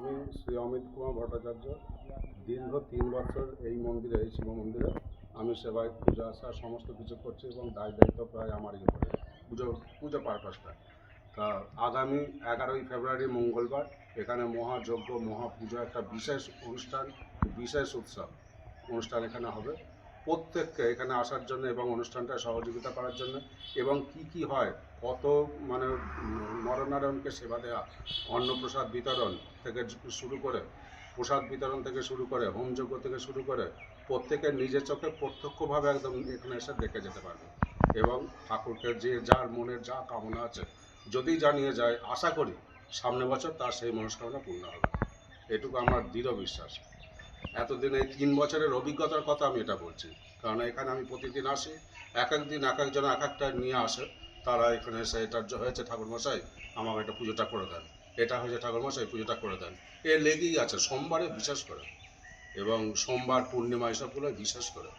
আমি শ্রী অমিত কুমার ভট্টাচার্য। দীর্ঘ তিন বছর এই মন্দিরে, এই শিব মন্দিরে আমি সেবায় পূজা আসা সমস্ত কিছু করছি এবং দায় দায়িত্ব প্রায় আমারই উপরে, পুজো পুজো পারপাসটা। তা আগামী এগারোই ফেব্রুয়ারি, মঙ্গলবার, এখানে মহাযজ্ঞ, মহাপুজো, একটা বিশেষ অনুষ্ঠান, বিশেষ উৎসব অনুষ্ঠান এখানে হবে। প্রত্যেককে এখানে আসার জন্য এবং অনুষ্ঠানটা সহযোগিতা করার জন্য এবং কি কি হয়, কত মানে নরনারায়ণকে সেবা দেওয়া অন্নপ্রসাদ বিতরণ থেকে শুরু করে, প্রসাদ বিতরণ থেকে শুরু করে, হোমযজ্ঞ থেকে শুরু করে প্রত্যেকের নিজের চোখে প্রত্যক্ষভাবে একদম এখানে এসে দেখে যেতে পারবে। এবং ঠাকুরকে যে যার মনের যা কামনা আছে, যদি জানিয়ে যায়, আশা করি সামনে বছর তার সেই মনস্কামনা পূর্ণ হবে। এটুকু আমার দৃঢ় বিশ্বাস। এতদিন এই তিন বছরের অভিজ্ঞতার কথা আমি এটা বলছি। কারণ এখানে আমি প্রতিদিন আসি, এক এক দিন এক একজন এক একটা নিয়ে আসে। তারা এখানে এসে এটা হয়েছে ঠাকুরমশাই, আমাকে এটা পুজোটা করে দেন। এটা হয়েছে ঠাকুরমশাই, পুজোটা করে দেন। এ লেগেই আছে, সোমবারে বিশেষ করে। এবং সোমবার পূর্ণিমা এসবগুলো বিশেষ করে।